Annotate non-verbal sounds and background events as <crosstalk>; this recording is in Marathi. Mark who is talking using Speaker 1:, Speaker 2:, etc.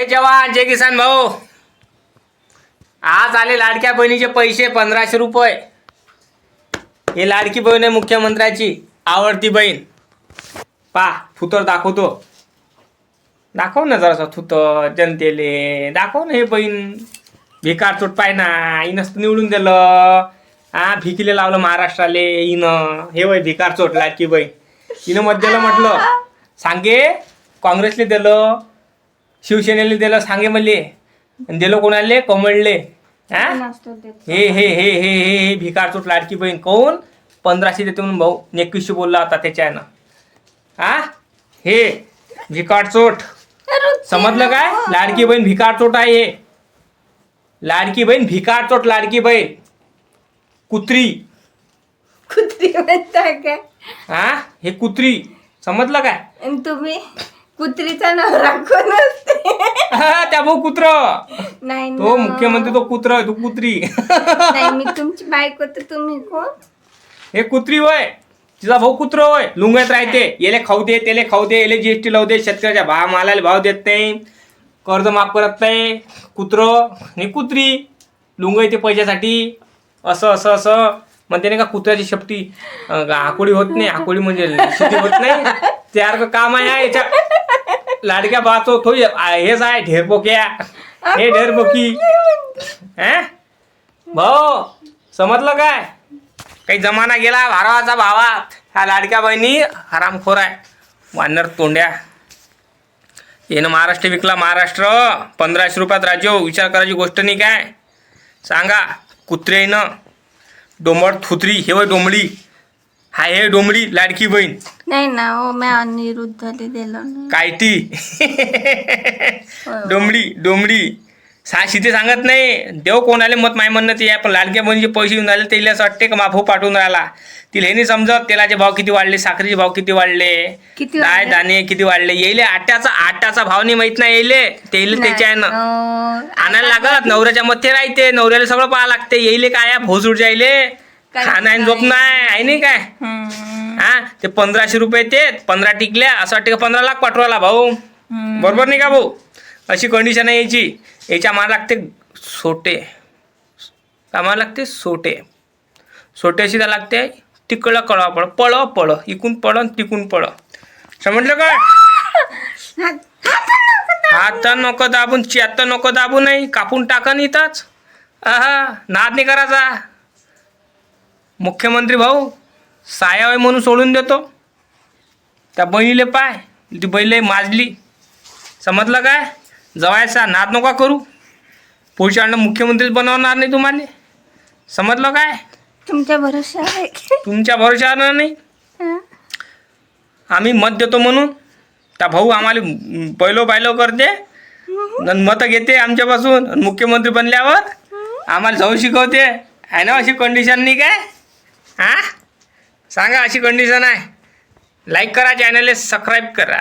Speaker 1: हे जवान जय किसान भाऊ. आज आले लाडक्या बहिणीचे पैसे पंधराशे रुपये. हे लाडकी बहीण आहे मुख्यमंत्र्याची आवडती बहीण. पा फुतर दाखवतो. दाखव ना जरासा थुतर जनतेले. दाखव ना हे बहीण. भिकार चोट पाय ना हिनंच निवडून दिलं. हा भिकीले लावलं महाराष्ट्राले इन हे वय भिकार चोट लाडकी बहीण. हिनं मत म्हटलं सांगे काँग्रेसले दिलं. शिवसेनेला दिलं सांगे मले. आणि दिलं कोणाले? कमळले हा हे हे हे हे हे हे भिकारचोट लाडकी बहीण कोण? पंधराशे देते म्हणून भाऊ. एकवीसशे बोलला होता त्याच्यानं. हा हे भिकारचोट समजलं काय? लाडकी बहीण भिकारचोट आहे हे. लाडकी बहीण भिकारचोट लाडकी बहीण. कुत्री.
Speaker 2: कुत्री म्हणताय काय?
Speaker 1: हा हे कुत्री. समजलं काय?
Speaker 2: आणि तुम्ही कुत्रीचा नवरा कोण असते?
Speaker 1: त्या भाऊ कुत्र.
Speaker 2: नाही
Speaker 1: तो
Speaker 2: ना.
Speaker 1: मुख्यमंत्री तो कुत्र आहे, तो कुत्री.
Speaker 2: नाही मी तुमची बायको तर तुम्ही कोण?
Speaker 1: हे कुत्री होय. तिचा भाऊ कुत्र होय. लुंगत राहते. येले खाऊ दे त्याले खाऊ दे येले जीएसटी लावू दे. शेतकऱ्याच्या भाव मालाला भाव देत नाही. कर्ज माफ करत नाही. कुत्र. हे कुत्री. लुंग येते पैशासाठी. असं असं असं. म्हणते नाही का कुत्र्याची शेपटी. अं, आकोळी होत नाही. आकोळी म्हणजे शेती होत नाही. <laughs> त्यासारखं काम आहे याच्या लाडक्या बाचो तो हेच आहे ढेरपोक्या हे ढेरपोकी. हा? भाऊ समजलं काय? काही जमाना गेला भारावाचा भावात. ह्या लाडक्या बहिणी हरामखोर आहे. वानर तोंड्या. येणं महाराष्ट्र विकला महाराष्ट्र. पंधराशे रुपयात राज्य विचार करायची गोष्ट नाही काय? सांगा कुत्र्यानं डोंबट थुत्री हे वय डोंबळी. हा हे डोंबळी लाडकी बहीण.
Speaker 2: नाही ना हो मी अनिरुद्धले दिलं नाही.
Speaker 1: कायटी डोंबडी डोंबडी. सा शिते सांगत नाही. देव कोणाले मत माय म्हणणं ते आहे पण लाडक्या बहिणीचे पैसे येऊन राहिले त्याला असं वाटते का माफो पाठवून राहिला. तिला हे नाही समजत तेलाचे भाव किती वाढले साखरेचे भाव किती वाढले
Speaker 2: किती
Speaker 1: डाळ
Speaker 2: वाढले?
Speaker 1: दाणे किती वाढले येईले आट्याचा आट्याचा भाव नाही माहीत नाही येईले. तेले त्याच्या आहे ना
Speaker 2: नाही, अं,
Speaker 1: आणायला लागत नवऱ्याच्या मध्ये राहते नवऱ्याला सगळं पाहा लागते येईले काय भोसूड जायले
Speaker 2: काय
Speaker 1: खाणं आहे झोप नाही आहे नाही काय?
Speaker 2: हम्म,
Speaker 1: हा ते पंधराशे रुपये ते पंधरा टिकल्या असं वाटते का पंधरा लाख पाठवायला भाऊ. बरोबर नाही का भाऊ? अशी कंडिशन आहे याची. याच्या मला लागते सोटे. कामाला लागते सोटे. सोटे अशी त्याला लागते तिकडं कळवा पळ पळ पळ इकून पळ तिकून पळ. समजलं काय? हात नको दाबून चियात नको दाबू नाही कापून टाका इथंच. आहा नाद नाही करायचा. मुख्यमंत्री भाऊ साया आहे म्हणून सोडून देतो. त्या बहिणीले पाय ती बैल माजली. समजलं काय? जवायचा नाद नका करू. पुढच्या अंड मुख्यमंत्रीच बनवणार नाही तुम्हाला. समजलं काय?
Speaker 2: तुमच्या भरोसा आहे
Speaker 1: तुमच्या भरोशावर नाही? आम्ही मत देतो म्हणून. त्या भाऊ आम्हाला बैलो बायलो करते. मतं घेते आमच्यापासून. मुख्यमंत्री बनल्यावर आम्हाला जाऊ शिकवते. आहे ना अशी कंडिशन नाही काय? हां? सांगा अशी कंडिशन आहे. लाईक करा चॅनलला सबस्क्राईब करा.